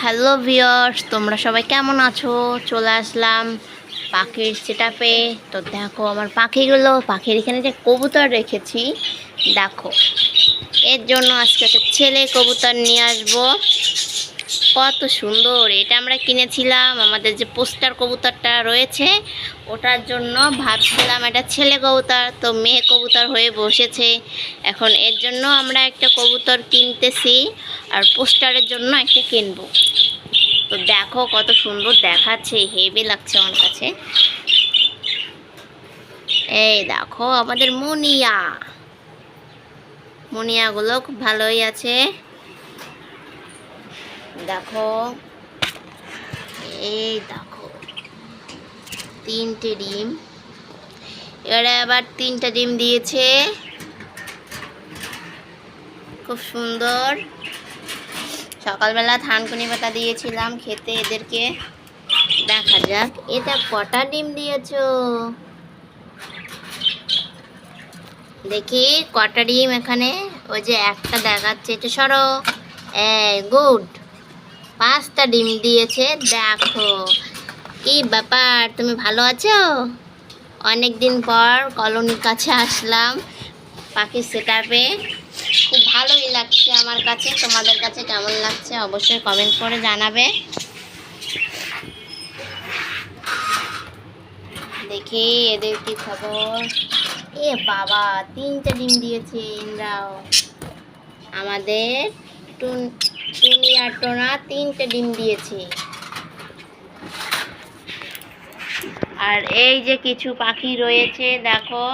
Hello viewers তোমরা সবাই কেমন আছো? চলে আসলাম পাখির সেটাপে তো দেখো আমার পাখিগুলো, পাখির এখানে যে কবুতর রেখেছি, দেখো। এর জন্য আজকে একটা ছেলে কবুতর নিয়ে আসব। কত সুন্দর। এটা আমরা কিনেছিলাম। আমাদের যে পোস্টার কবুতরটা রয়েছে, ওটার জন্য ভাবছিলাম এটা ছেলে কবুতর। তো মেয়ে কবুতর হয়ে বসেছে। এখন এর জন্য আমরা একটা কবুতর কিনতেছি। আর পোস্টারের জন্য একটা কিনবো। তো দেখো কত সুন্দর দেখাচ্ছে, হেভি লাগছে আমার কাছে। এই দেখো আমাদের মুনিয়া। মুনিয়াগুলো খুব ভালোই আছে। দেখো, এই দেখো, তিনটে ডিম। এবারে আবার তিনটা ডিম দিয়েছে। খুব সুন্দর। সকালবেলা থানকুনি পাতা দিয়েছিলাম, খেতে এদেরকে দেখা যাক। এটা কটা ডিম দিয়েছ? দেখি কটা ডিম এখানে। ওই যে একটা দেখাচ্ছে এটা সরো। গুড। পাঁচটা ডিম দিয়েছে, দেখো। কি ব্যাপার, তুমি ভালো আছো? অনেক দিন পর কলোনির কাছে আসলাম পাখির সেটাপে খুব ভালোই লাগছে আমার কাছে, তোমাদের কাছে কেমন লাগছে অবশ্যই কমেন্ট করে জানাবে। দেখি এদের কি খবর? এ বাবা, তিনটে ডিম দিয়েছে ইন্দ্রাও। আমাদের টুন টুনি তিনটে ডিম দিয়েছে। আর এই যে কিছু পাখি রয়েছে, দেখো।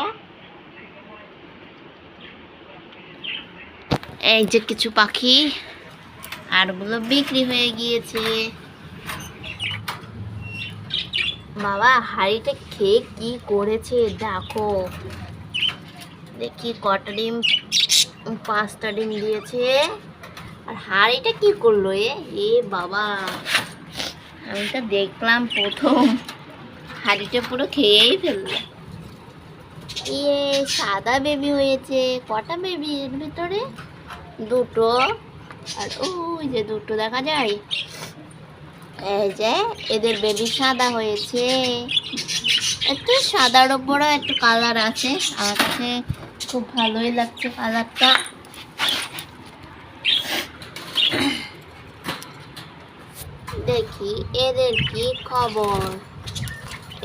এই যে কিছু পাখি আর ওগুলো বিক্রি হয়ে গিয়েছে। বাবা, হাড়িটা খেয়ে কি করেছে দেখো। দেখি কটা ডিম, পাঁচটা ডিম দিয়েছে। আর হাড়িটা কি করল এ? এ বাবা, আমি তো দেখলাম প্রথম। হাড়িটা পুরো খেয়েই ফেলল। ইয়ে সাদা বেবি হয়েছে, কটা বেবি এর ভিতরে? দুটো। আর ওই যে দুটো দেখা যায়? এই যে এদের বেবি সাদা হয়েছে। একটু সাদার ওপরও একটু কালার আছে। কাছে খুব ভালোই লাগছে কালারটা দেখি, এদের কি খবর?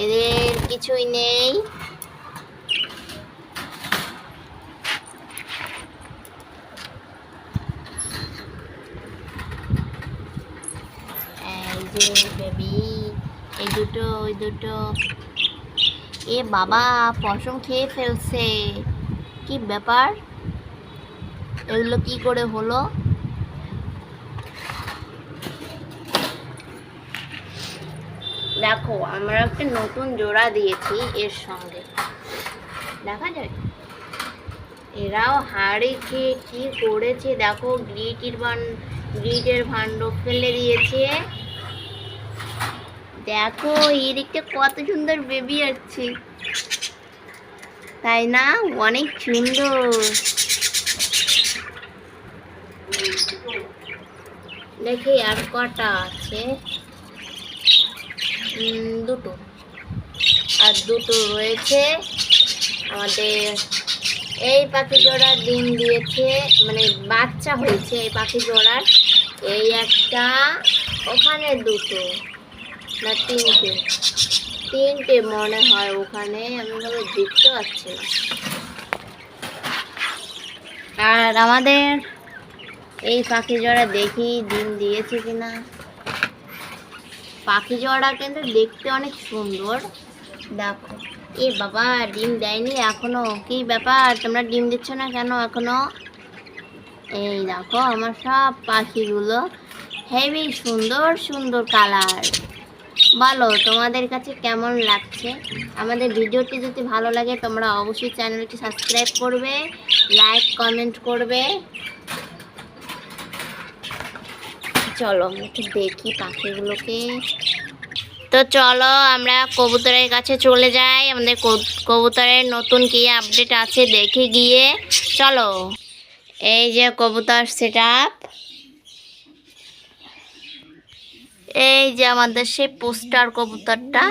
এদের কিছুই নেই এই যে বেবি এই দুটো, ওই দুটো। এ বাবা, পশম খেয়ে ফেলছে। কি ব্যাপার? এগুলো কি করে হলো? দেখো, আমরা একটা নতুন জোড়া দিয়েছি এর সঙ্গে। দেখা যায়? এরাও হাড়ে খেয়ে কি করেছে? দেখো, গ্রিটির বান গ্রিটের ভাণ্ড ফেলে দিয়েছে। দেখো এদিকটা কত সুন্দর বেবি আছে। তাই না? অনেক সুন্দর। দেখি আর কটা আছে। দুটো। আর দুটো রয়েছে। আমাদের এই পাখি জোড়ার ডিম দিয়েছে। মানে বাচ্চা হয়েছে এই পাখি জোড়ার। এই একটা, ওখানে দুটো। না তিনটে। তিনটে মনে হয় ওখানে, আমি ভাবে দেখতে পাচ্ছি আর আমাদের এই পাখি জোড়া দেখি ডিম দিয়েছে কিনা। পাখি জোড়া কিন্তু দেখতে অনেক সুন্দর। দেখো। এ বাবা, ডিম দেয়নি এখনও। কি ব্যাপার? তোমরা ডিম দিচ্ছ না কেন এখনও? এই দেখো, আমার সব পাখিগুলো হেভি সুন্দর সুন্দর কালার বলো, তোমাদের কাছে কেমন লাগছে? আমাদের ভিডিওটি যদি ভালো লাগে, তোমরা অবশ্যই চ্যানেলটি সাবস্ক্রাইব করবে, লাইক, কমেন্ট করবে। চলো একটু দেখি পাখিগুলোকে। তো চলো, আমরা কবুতরের কাছে চলে যাই। আমাদের কব- কবুতরের নতুন কি আপডেট আছে দেখে গিয়ে। চলো, এই যে কবুতর সেট এই যে আমাদের সেই পোস্টার কবুতরটা।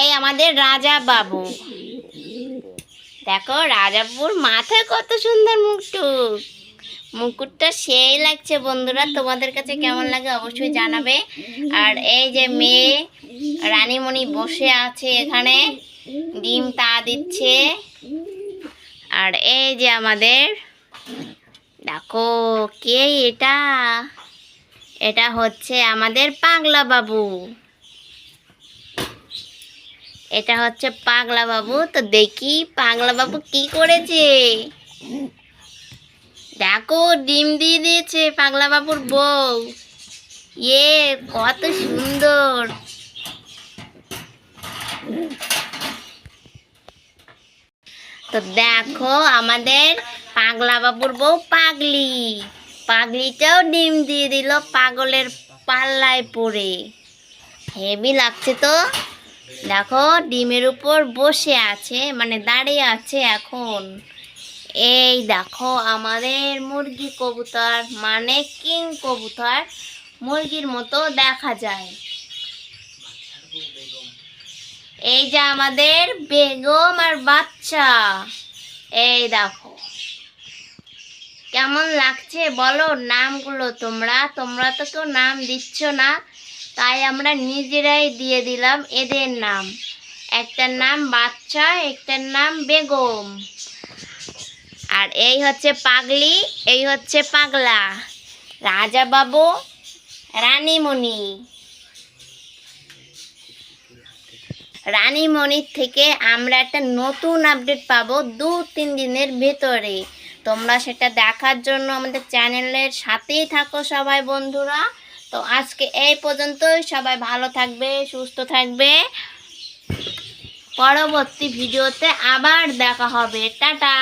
এই আমাদের রাজা বাবু। দেখো রাজাবুর মাথায় কত সুন্দর মুকুট। মুকুটটা সেই লাগছে বন্ধুরা, তোমাদের কাছে কেমন লাগে অবশ্যই জানাবে। আর এই যে মেয়ে, রানীমণি বসে আছে এখানে, ডিম তা দিচ্ছে। আর এই যে আমাদের দেখো, কে এটা? এটা হচ্ছে আমাদের পাগলা বাবু। এটা হচ্ছে পাগলা বাবু, তো দেখি পাগলা বাবু কি করেছে? দেখো, ডিম দিয়ে দিয়েছে পাগলা বাবুর বউ। ইয়ে কত সুন্দর। তো দেখো, আমাদের পাগলা বাবুর বউ পাগলি। পাগলিটাও ডিম দিয়ে দিল পাগলের পাল্লায় পড়ে। হেভি লাগছে তো। দেখো, ডিমের উপর বসে আছে মানে দাঁড়িয়ে আছে এখন। এই দেখো, আমাদের মুরগি কবুতর মানে কিং কবুতর, মুরগির মতো দেখা যায়। এই যে আমাদের বেগম আর বাচ্চা। এই দেখো কেমন লাগছে বলো নামগুলো তোমরা? তোমরা তো কেউ নাম দিচ্ছ না। তাই আমরা নিজেরাই দিয়ে দিলাম এদের নাম। একটার নাম বাচ্চা একটার নাম বেগম। আর এই হচ্ছে পাগলি, এই হচ্ছে পাগলা। রাজা বাবু রানীমণি। রানীমণির থেকে আমরা একটা নতুন আপডেট পাবো দু তিন দিনের ভেতরে। তোমরা সেটা দেখার জন্য আমাদের চ্যানেলের সাথেই থাকো সবাই বন্ধুরা। তো আজকে এই পর্যন্তই, সবাই ভালো থাকবে, সুস্থ থাকবে। পরবর্তী ভিডিওতে আবার দেখা হবে। টাটা!